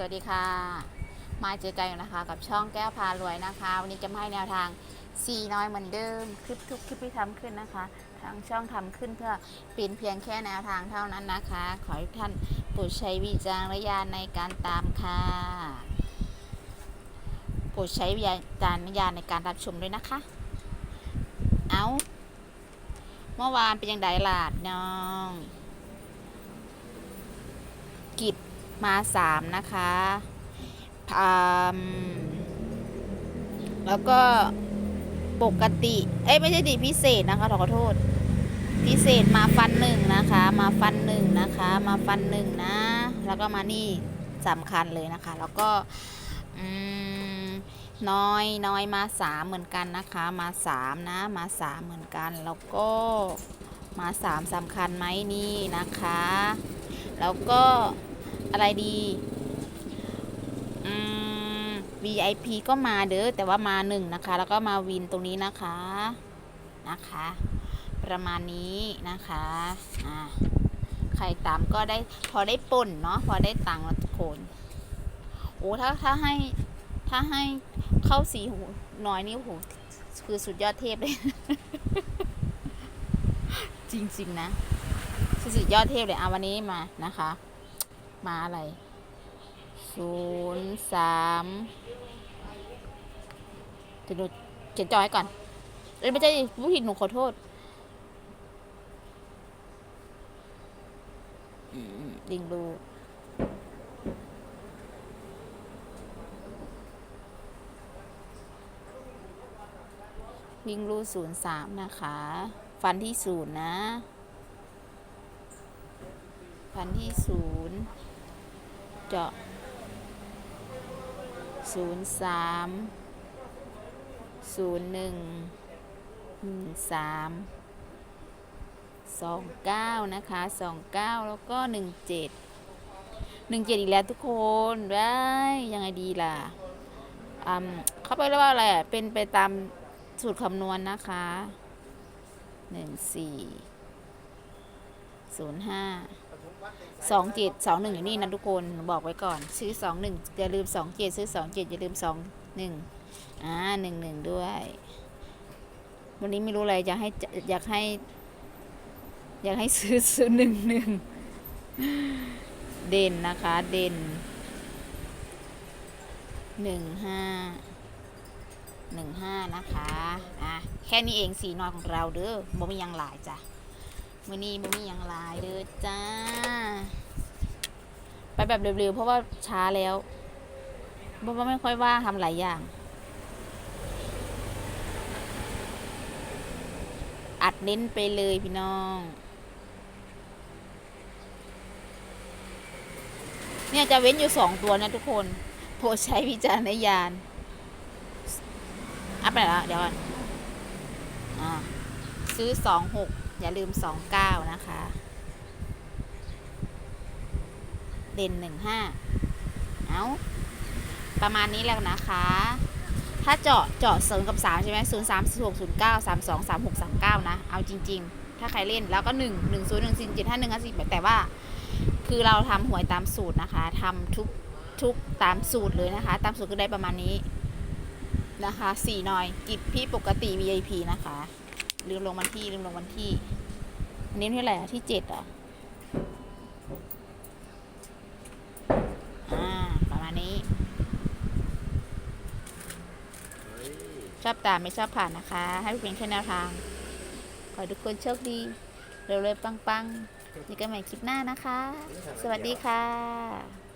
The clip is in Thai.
สวัสดีค่ะ มาเจอกันนะคะ กับช่องแก้วพารวยนะคะ วันนี้จะมาให้แนวทาง4น้อยเหมือนเดิม คลิปทุกคลิปที่ทำขึ้นนะคะ ทางช่องทำขึ้นเพื่อเป็นเพียงแค่แนวทางเท่านั้นนะคะ ขอให้ท่านโปรดใช้วิจารณญาณในการตามค่ะโปรดใช้วิจารณญาณในการรับชมด้วยนะคะ เอาเมื่อวานเป็นยังไงล่ะน้อง กิจ มาสามนะคะแล้วก็ปกติ เอ้ยไม่ใช่ดิพิเศษนะคะขอโทษ พิเศษมาฟันหนึ่งนะคะ มาฟันหนึ่งนะคะ มาฟันหนึ่งนะ แล้วก็มานี่สำคัญเลยนะคะ แล้วก็น้อยน้อยมาสามเหมือนกันนะคะ มาสามนะมาสามเหมือนกัน แล้วก็มาสามสำคัญไหมนี่นะคะ แล้วก็ อะไรดี อืม VIP ก็มาเด้อแต่ว่ามาหนึ่งนะคะ แล้วก็มาวินตรงนี้นะคะนะคะ ประมาณนี้นะคะอ่าใครตามก็ได้พอได้ป่นเนาะพอได้ตังค์ล้วทุกคนโอ้ถ้าถ้าให้ถ้าให้เข้าสีหูน้อยนี่โอ้โหคือสุดยอดเทพเลย จริงๆนะสุดยอดเทพเลยอะวันนี้มานะคะ มาอะไรศูนย์สามเดี๋ยวเขียนจอให้ก่อนเอ้ยไม่ใช่ผู้ผิดหนูขอโทษลิงดูวิ่งรูศูนย์สามนะคะ ฟันที่ศูนย์นะ ฟันที่ศูนย์ เจาะศูนย์สามศูนย์หนึ่งหนึ่งสามสองเก้านะคะสองเก้าแล้วก็หนึ่งเจ็ดหนึ่งเจ็ดอีกแล้วทุกคนได้ยังไงดีล่ะอืมเข้าไปแล้วว่าอะไรอะ เป็นไปตามสูตรคำนวณนะคะหนึ่งสี่ ศูนย์ห้าสองเจ็ดสองหนึ่งอยู่นี่นะทุกคนบอกไว้ก่อน ซื้อสองหนึ่งอย่าลืมสองเจ็ดซื้อสองเจ็ดอย่าลืมสองหนึ่งอ่าหนึ่งหนึ่งด้วย วันนี้ไม่รู้อะไรอยากให้อยากให้ อยากให้ซื้อซื้อหนึ่งหนึ่งเด่นนะคะ เด่นหนึ่งห้าหนึ่งห้านะคะ อะ แค่นี้เองสีนอยของเราเด้อบ่มียังหลายจ้ะ มือนี้บ่มีหยังหลายเด้อจ้า ไปแบบเร็วๆเพราะว่าช้าแล้วเพราะว่าไม่ค่อยว่างทำหลายอย่าง อัดเน้นไปเลยพี่น้อง เนี่ยจะเว้นอยู่สองตัวนะทุกคนโปรดใช้วิจารณญาณอัพไปแล้วเดี๋ยวก่อนอ่าซื้อสองหก อย่าลืม 29 นะคะ เด่น 15 เอาประมาณนี้แล้วนะคะ ถ้าเจาะเจาะเสริมกับ 3 ใช่ไหม0 3 6 0 9 3 2 3 6 3 9 นะ เอาจริง ๆ ถ้าใครเล่นแล้วก็ 1 1 0 1 4 7 5 1 5 10แต่ว่า คือเราทำหวยตามสูตรนะคะทำทุกทุกตามสูตรเลยนะคะ ตามสูตรก็ได้ประมาณนี้นะคะ4หน่อย กิบพี่ปกติ VIP นะคะ ลืมลงวันที่ลืมลงวันที่ อันนี้ที่อะไหรอะที่เจ็ดเหรออ่าประมาณนี้ ชอบตามไม่ชอบผ่านนะคะ ให้เป็นแค่แนวทาง ขอให้ทุกคนโชคดีเร็วๆปังๆนี่กันใหม่คลิปหน้านะคะ สวัสดีค่ะ